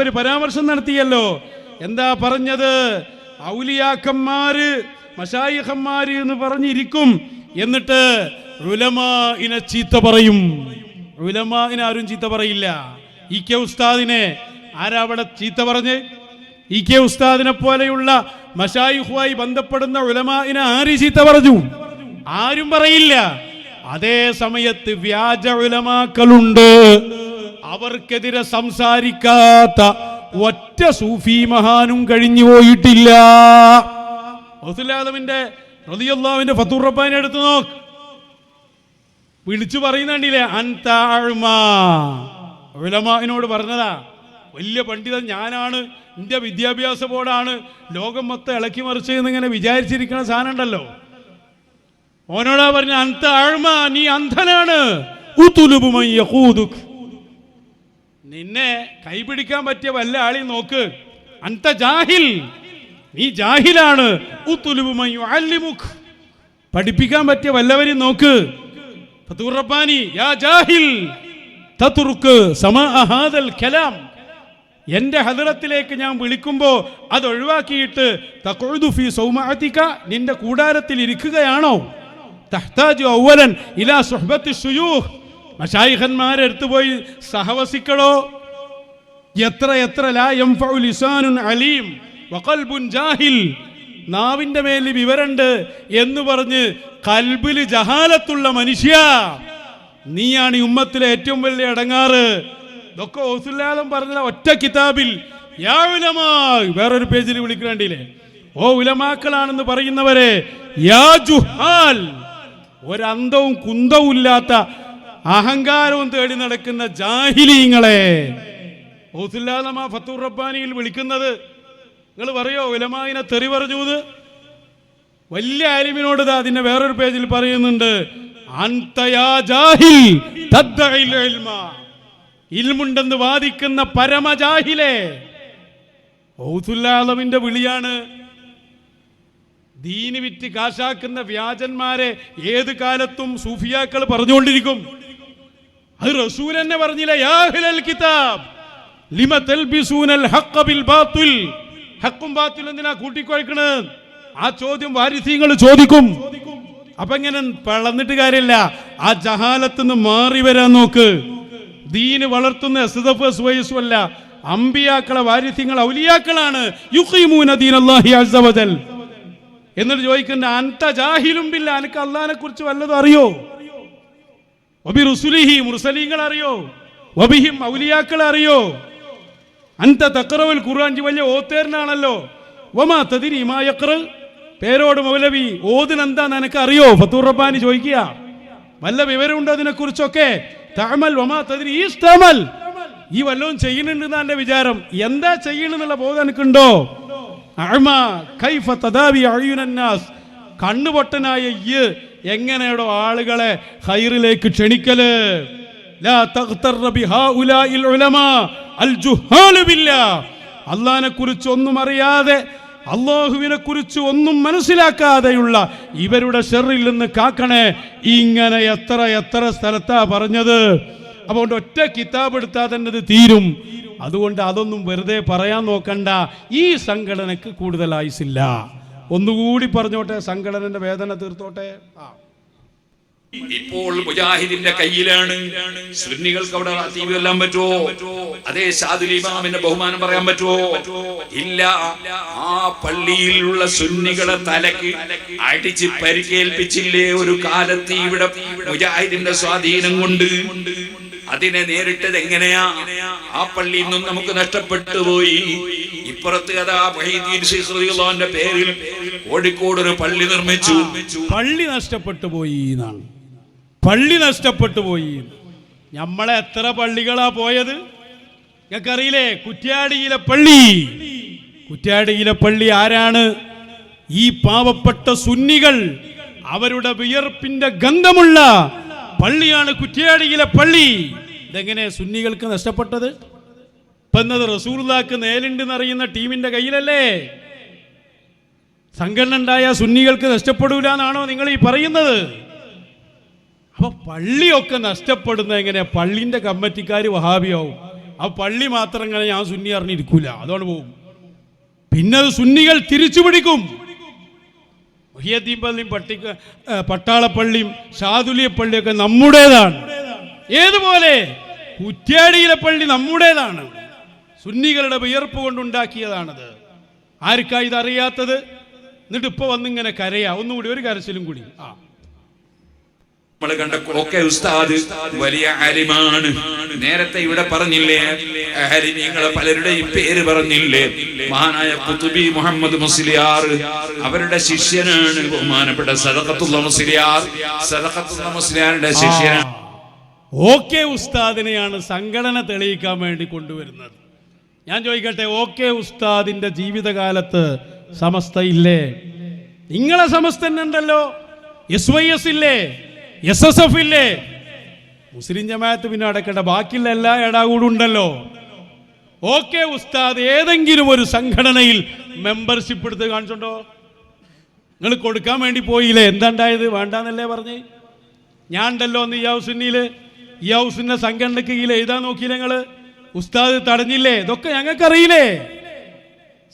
ഒരു പരാമർശം നടത്തിയല്ലോ. എന്താ പറഞ്ഞത്? ഔലിയാക്കന്മാര് മഷായിഖന്മാര് എന്ന് പറഞ്ഞിരിക്കും. എന്നിട്ട് ഉലമാഇനെ ചീത്ത പറയും. ഉലമാഇനെ ആരും ചീത്ത പറയില്ല. ഇ കെ ഉസ്താദിനെ ആരാവിടെ ചീത്ത പറഞ്ഞ്? ഇ കെ ഉസ്താദിനെ പോലെയുള്ള മഷായിഹുമായി ബന്ധപ്പെടുന്ന ഉലമാഇനെ ആര് ചീത്ത പറഞ്ഞു? ആരും പറയില്ല. അതേ സമയത്ത് വ്യാജ ഉലമാക്കളുണ്ട്. അവർക്കെതിരെ സംസാരിക്കാത്ത ഒറ്റ സൂഫി മഹാനും കഴിഞ്ഞു പോയിട്ടില്ല. ഔസുല്ലാദമിന്റെ റളിയല്ലാഹുവിന്റെ ഫത്തൂർ എടുത്തു നോക്ക്. വിളിച്ചു പറയുന്നുണ്ടില്ലേ അൻതാഴ്മാനോട് പറഞ്ഞതാ വലിയ പണ്ഡിതൻ ഞാനാണ് എന്റെ വിദ്യാഭ്യാസ ബോർഡാണ് ലോകം മൊത്തം ഇളക്കി മറിച്ച് എന്നിങ്ങനെ വിചാരിച്ചിരിക്കുന്ന സാധനം ഉണ്ടല്ലോ. ഓനോടാ പറഞ്ഞ അന്ത ആഴ്മ നീ അന്ധനാണ്. നിന്നെ കൈപിടിക്കാൻ പറ്റിയ വല്ല ആളി നോക്ക്. അന്ത ജാഹിൽ. നീ ജാഹിലാണ്. പഠിപ്പിക്കാൻ പറ്റിയ വല്ലവരും നോക്ക്. എന്റെ ഹദറത്തിലേക്ക് ഞാൻ വിളിക്കുമ്പോ അത് ഒഴിവാക്കിയിട്ട് നിന്റെ കൂടാരത്തിൽ ഇരിക്കുകയാണോ? തഹ്താജു ഇലാ സുഹ്ബത്തി മശായിഖന്മാരെ അടുത്ത് പോയി സഹവസിക്കണോ? എത്ര എത്ര ലിസാനുൻ അലീം ജാഹിൽ. നാവിന്റെ മേൽ വിവരണ്ട് എന്ന് പറഞ്ഞ് കൽബിൽ ജഹാലത്തുള്ള മനുഷ്യ. നീയാണ് ഈ ഉമ്മത്തിലെ ഏറ്റവും വലിയ അടങ്ങാറ് ഇതൊക്കെ ഓസുല്ലാലം പറഞ്ഞ ഒറ്റ കിതാബിൽ. യാ വേറൊരു പേജിൽ വിളിക്കണ്ടില്ലേ ഓ ഉലമാക്കളാണെന്ന് പറയുന്നവരെ യാ ജുഹാൽ. ഒരന്തവും കുന്തവും ഇല്ലാത്ത അഹങ്കാരവും തേടി നടക്കുന്ന ജാഹിലീങ്ങളെ ഓസുല്ലാലമ ഫത്തൂർ റബ്ബാനിയിൽ വിളിക്കുന്നത് നിങ്ങൾ പറയോ ഉലമാവിനെ തെറി പറഞ്ഞു? വലിയ അരിമിനോട് അതിന്റെ വേറൊരു പേജിൽ പറയുന്നുണ്ട്. ഇൽമുണ്ടെന്ന് വാദിക്കുന്ന പരമജാഹിലെ ഔസുല്ലാലമിന്റെ വിളിയാണ് ദീന് വിറ്റ് കാശാക്കുന്ന വ്യാജന്മാരെ ഏത് കാലത്തും സൂഫിയാക്കൾ പറഞ്ഞുകൊണ്ടിരിക്കും അത് റസൂൽ എന്നെ പറഞ്ഞില്ല യാഹിലൽ കിതാബ് ലിമ തൽബിസൂനൽ ആ ചോദ്യം വാരിസീങ്ങൾ ചോദിക്കും. അപ്പൊ ഇങ്ങനെ പിളന്നിട്ട് കാര്യമില്ല. ആ ജഹാലത്ത് നിന്ന് മാറി വരാൻ നോക്ക്. ദീന് വളർത്തുന്ന എസ് അമ്പിയാക്കളെ വാരിസ്യങ്ങൾ ഔലിയാക്കളാണ്. എന്നിട്ട് ചോദിക്കുന്ന അന്ത ജാഹിലും ബില്ല? അനക്ക് അള്ളഹാനെ കുറിച്ച് വല്ലതും അറിയോ? വബി റുസുലിഹി മുർസലീങ്ങൾ അറിയോ വബിഹിം ഔലിയാക്കളെ അറിയോ അന്ത തക്കറവൽ ഖുർആൻ വലിയ ഓത്തേരനാണല്ലോ വമാ തതിരി മാ യഖ്റ പേരോട് മൗലവി ഓതിനെന്താ നിനക്ക് അറിയോ ഫത്തൂർ റബ്ബാനി ചോദിക്കുക. വല്ല വിവരമുണ്ടോ അതിനെ കുറിച്ചൊക്കെ തഅമൽ വമാ തതിരി ഈസ്തമൽ ഈ വല്ലതും ചെയ്യുന്നുണ്ടെന്നാ എന്റെ വിചാരം. എന്താ ചെയ്യണമെന്നുള്ള ബോധം എനിക്കുണ്ടോ? അഅ്മ കൈഫ തദാവി അഴിയുനന്നാസ് കണ്ണുപൊട്ടനായ ഈ എങ്ങനെയാടോ ആളുകളെ ഹൈറിലേക്ക് ക്ഷണിക്കൽ? ബില്ലാഹ് കുറിച്ച് ഒന്നും അറിയാതെ അള്ളാഹുവിനെ കുറിച്ച് ഒന്നും മനസ്സിലാക്കാതെയുള്ള ഇവരുടെ ഷെറിൽ നിന്ന് കാക്കണേ ഇങ്ങനെ എത്ര എത്ര സ്ഥലത്താ പറഞ്ഞത്? അതുകൊണ്ട് ഒറ്റ കിതാബ് എടുത്താൽ തന്നെ ഇത് തീരും. അതുകൊണ്ട് അതൊന്നും വെറുതെ പറയാൻ നോക്കണ്ട. ഈ സംഘടനക്ക് കൂടുതൽ ആയുസില്ല ഒന്നുകൂടി പറഞ്ഞോട്ടെ സംഘടനന്റെ വേദന തീർത്തോട്ടെ? ഇപ്പോൾ മുജാഹിദിന്റെ കയ്യിലാണ്. സുന്നികൾക്ക് അവിടെ തീ കൊല്ലാൻ പറ്റുമോ? അതേ ഷാദുൽ ഇമാമിന്റെ ബഹുമാനം പറയാൻ പറ്റുമോ? ഇല്ല. ആ പള്ളിയിലുള്ള സുന്നികളെ തലക്ക് അടിച്ച് പരിക്കേൽപ്പിച്ചില്ലേ ഒരു കാലത്ത് ഇവിടെ മുജാഹിദിന്റെ സ്വാധീനം കൊണ്ട്? അതിനെ നേരിട്ടത് എങ്ങനെയാ? ആ പള്ളിയിൽ നിന്നും നമുക്ക് നഷ്ടപ്പെട്ടു പോയി. ഇപ്പുറത്ത് കഥ പേരിൽ കോഴിക്കോട് ഒരു പള്ളി നിർമ്മിച്ചു. പള്ളി നഷ്ടപ്പെട്ടു പോയി എന്നാണ്. പള്ളി നഷ്ടപ്പെട്ടു പോയി. നമ്മളെ എത്ര പള്ളികളാ പോയത്? നിങ്ങൾക്കറിയില്ലേ കുറ്റ്യാടിയിലെ പള്ളി. കുറ്റ്യാടിയിലെ പള്ളി ആരാണ്? ഈ പാവപ്പെട്ട സുന്നികൾ അവരുടെ വിയർപ്പിന്റെ ഗന്ധമുള്ള പള്ളിയാണ് കുറ്റ്യാടിയിലെ പള്ളി. ഇതെങ്ങനെ സുന്നികൾക്ക് നഷ്ടപ്പെട്ടത്? ഇപ്പൊ എന്നത് റസൂർദാക്ക് നേലുണ്ടെന്നറിയുന്ന ടീമിന്റെ കയ്യിലല്ലേ? സംഘടന ഉണ്ടായ സുന്നികൾക്ക് നഷ്ടപ്പെടൂല എന്നാണോ നിങ്ങൾ ഈ പറയുന്നത്? അപ്പൊ പള്ളിയൊക്കെ നഷ്ടപ്പെടുന്ന എങ്ങനെ? പള്ളിന്റെ കമ്മിറ്റിക്കാർ വഹാബിയാവും. ആ പള്ളി മാത്രം ഇങ്ങനെ ഞാൻ സുന്നി അറിഞ്ഞിരിക്കൂല. അതോട് പോകും പിന്നെ അത് സുന്നികൾ തിരിച്ചു പിടിക്കും. മുഹിയദ്ദീൻ പള്ളിയും പട്ടിക്ക പട്ടാളപ്പള്ളിയും ഷാദുലിയ പള്ളിയൊക്കെ നമ്മുടേതാണ്. ഏതുപോലെ? കുറ്റ്യാടിയിലെ പള്ളി നമ്മുടേതാണ്. സുന്നികളുടെ വിയർപ്പ് കൊണ്ടുണ്ടാക്കിയതാണത്. ആർക്കാ ഇതറിയാത്തത്? എന്നിട്ട് ഇപ്പൊ വന്നിങ്ങനെ കരയാ. ഒന്നുകൂടി ഒരു കരച്ചിലും കൂടി. ആ. നമ്മൾ കണ്ട ഒക്കെ ഉസ്താദ് വലിയ ആലിമാണ്. നേരത്തെ ഇവിടെ പറഞ്ഞില്ലേ ആലിമീങ്ങളെ പലരുടെയും പേര് പറഞ്ഞില്ലേ മഹാനായ കുത്തുബി മുഹമ്മദ് മുസ്ലിയാർ അവരുടെ ശിഷ്യനാണ് ബഹുമാനപ്പെട്ട സദഖത്തുള്ള മുസ്ലിയാർ സദഖത്തുള്ള മുസ്ലിയാരുടെ ശിഷ്യനാണ് ഓക്കെ ഉസ്താദിനെയാണ് സംഘടന തെളിയിക്കാൻ വേണ്ടി കൊണ്ടുവരുന്നത്. ഞാൻ ചോദിക്കട്ടെ ഓക്കെ ഉസ്താദിന്റെ ജീവിതകാലത്ത് സമസ്ത ഇല്ലേ നിങ്ങളെ സമസ്ത തന്നെ ഉണ്ടല്ലോ എസ് വൈ എസ് ഇല്ലേ? എസ് എസ് എഫ് ഇല്ലേ? മുസ്ലിം ജമാഅത്ത് പിന്നെ അടക്കട്ടെ ബാക്കിയുള്ള എല്ലാ ഇടാകൂടും ഉണ്ടല്ലോ ഓക്കെ ഉസ്താദ് ഏതെങ്കിലും ഒരു സംഘടനയിൽ മെമ്പർഷിപ്പ് എടുത്ത് കാണിച്ചുണ്ടോ? നിങ്ങൾ കൊടുക്കാൻ വേണ്ടി പോയില്ലേ? എന്താണ്ടായത്? വേണ്ടാന്നല്ലേ പറഞ്ഞേ? ഞാൻ ഉണ്ടല്ലോ അന്ന് ഈ ഹൗസിനിൽ ഈ ഹൗസിന്റെ സംഘടനയ്ക്ക് കീഴിൽ എഴുതാൻ നോക്കിയില്ല ഞങ്ങൾ ഉസ്താദ് തടഞ്ഞില്ലേ? ഇതൊക്കെ ഞങ്ങൾക്കറിയില്ലേ?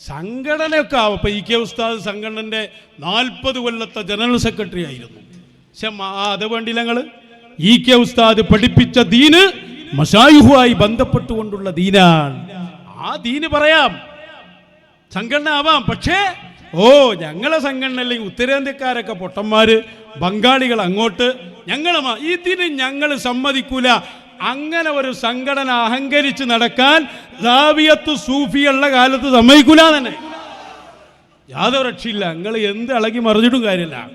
സംഘടനയൊക്കെ ആവും. ഇപ്പൊ ഇ കെ ഉസ്താദ് സംഘടനന്റെ നാൽപ്പത് കൊല്ലത്തെ ജനറൽ സെക്രട്ടറി ആയിരുന്നു. പക്ഷെ അത് വേണ്ടില്ല ഞങ്ങൾ ഇ കെ ഉസ്താദ് പഠിപ്പിച്ച ദീന് മഷായുഹുമായി ബന്ധപ്പെട്ടുകൊണ്ടുള്ള ദീനാണ്. ആ ദീന് പറയാം. സംഘടന ആവാം. പക്ഷേ ഓ ഞങ്ങളെ സംഘടന അല്ലെങ്കിൽ ഉത്തരേന്ത്യക്കാരൊക്കെ പൊട്ടന്മാര് ബംഗാളികൾ അങ്ങോട്ട് ഞങ്ങൾ ഇതിന് ഞങ്ങൾ സമ്മതിക്കൂല. അങ്ങനെ ഒരു സംഘടന അഹങ്കരിച്ച് നടക്കാൻ ദാവിയത്ത് സൂഫിയുള്ള കാലത്ത് സമ്മതിക്കൂല തന്നെ. യാതൊരു രക്ഷയില്ല. നിങ്ങൾ എന്ത് ഇളകി മറിഞ്ഞിട്ടും കാര്യമില്ല.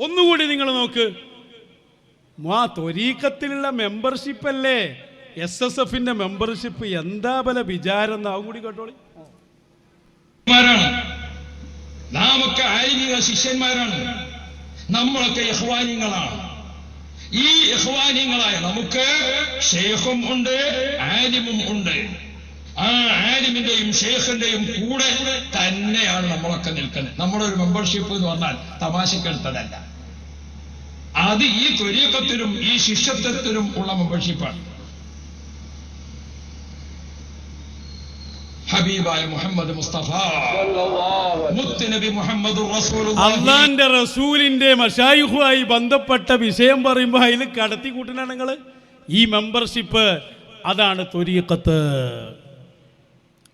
ഒന്നുകൂടി നിങ്ങൾ നോക്ക്. ആ ത്വരീക്കത്തിലുള്ള മെമ്പർഷിപ്പ് അല്ലേ? എസ് എസ് എഫിന്റെ മെമ്പർഷിപ്പ് എന്താ പല വിചാരം എന്നാവും കൂടി കേട്ടോളി. നാമൊക്കെ ആലിമിക ശിഷ്യന്മാരാണ്. നമ്മളൊക്കെ യഹ്വാനിങ്ങളാണ് ഈ യഹ്വാനിങ്ങളായ നമുക്ക് ഷേഖും ഉണ്ട് ആലിമും ഉണ്ട്. ആ ആലിമിന്റെയും ഷേഖിന്റെയും കൂടെ തന്നെയാണ് നമ്മളൊക്കെ നിൽക്കുന്നത്. നമ്മുടെ ഒരു മെമ്പർഷിപ്പ് എന്ന് പറഞ്ഞാൽ തമാശക്കെടുത്തതല്ല. അത് ഈ ത്വരീക്കത്തിലും ഈ ശിഷ്യത്വത്തിലും ഉള്ള മെമ്പർഷിപ്പാണ് ഹബീബായ മുഹമ്മദ് മുസ്തഫ. അള്ളാന്റെ റസൂലിന്റെ മഷായുഹുമായി ബന്ധപ്പെട്ട വിഷയം പറയുമ്പോൾ അതിൽ കടത്തി കൂട്ടണ നിങ്ങൾ ഈ മെമ്പർഷിപ്പ് അതാണ് തൊരീക്കത്ത്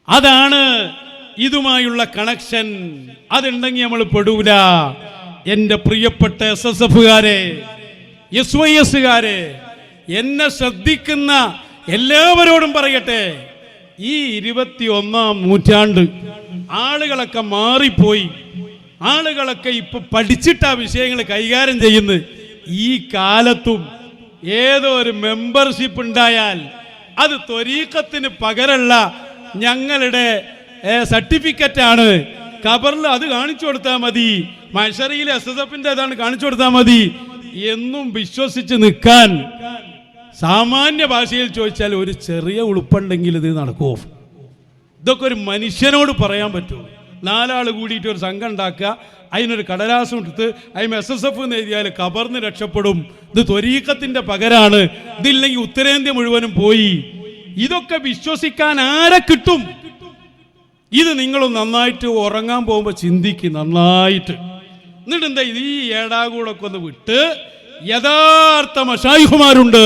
അതാണ് ഇതുമായുള്ള കണക്ഷൻ. അതുണ്ടെങ്കിൽ നമ്മൾ പെടൂല. എന്റെ പ്രിയപ്പെട്ട എസ് എസ് എഫുകാരെ എസ് വൈ എസ്സുകാരെ എന്നെ ശ്രദ്ധിക്കുന്ന എല്ലാവരോടും പറയട്ടെ. ഈ ഇരുപത്തി ഒന്നാം നൂറ്റാണ്ട് ആളുകളൊക്കെ മാറിപ്പോയി. ആളുകളൊക്കെ ഇപ്പൊ പഠിച്ചിട്ട് ആ വിഷയങ്ങൾ കൈകാര്യം ചെയ്യുന്നത്. ഈ കാലത്തും ഏതോ ഒരു മെമ്പർഷിപ്പ് ഉണ്ടായാൽ അത് ത്വരീക്കത്തിന് പകരമുള്ള ഞങ്ങളുടെ സർട്ടിഫിക്കറ്റ് ആണ്. കബറിൽ അത് കാണിച്ചു കൊടുത്താൽ മതി. മഷറിയിലെ എസ് എസ് എഫിന്റെ അതാണ് കാണിച്ചു കൊടുത്താൽ മതി. എന്നും വിശ്വസിച്ച് നിൽക്കാൻ സാമാന്യ ഭാഷയിൽ ചോദിച്ചാൽ ഒരു ചെറിയ ഉളുപ്പുണ്ടെങ്കിൽ ഇത് നടക്കുമോ ഇതൊക്കെ ഒരു മനുഷ്യനോട് പറയാൻ പറ്റുമോ? നാലാൾ കൂടിയിട്ട് ഒരു സംഘം ഉണ്ടാക്കുക അതിനൊരു കടലാസം എടുത്ത് അതിന് എസ് എസ് എഫ് എന്ന് എഴുതിയാൽ കബർന്ന് രക്ഷപ്പെടും. ഇത് ത്വരീക്കത്തിന്റെ പകരാണ്. ഇതില്ലെങ്കിൽ ഉത്തരേന്ത്യ മുഴുവനും പോയി. ഇതൊക്കെ വിശ്വസിക്കാൻ ആരെ കിട്ടും? ഇത് നിങ്ങൾ നന്നായിട്ട് ഉറങ്ങാൻ പോകുമ്പോൾ ചിന്തിക്കും നന്നായിട്ട്. എന്നിട്ട് എന്താ ഇത്? ഈ ഏടാകൂടൊക്കെ ഒന്ന് വിട്ട് യഥാർത്ഥ മഷായിഹുമാരുണ്ട്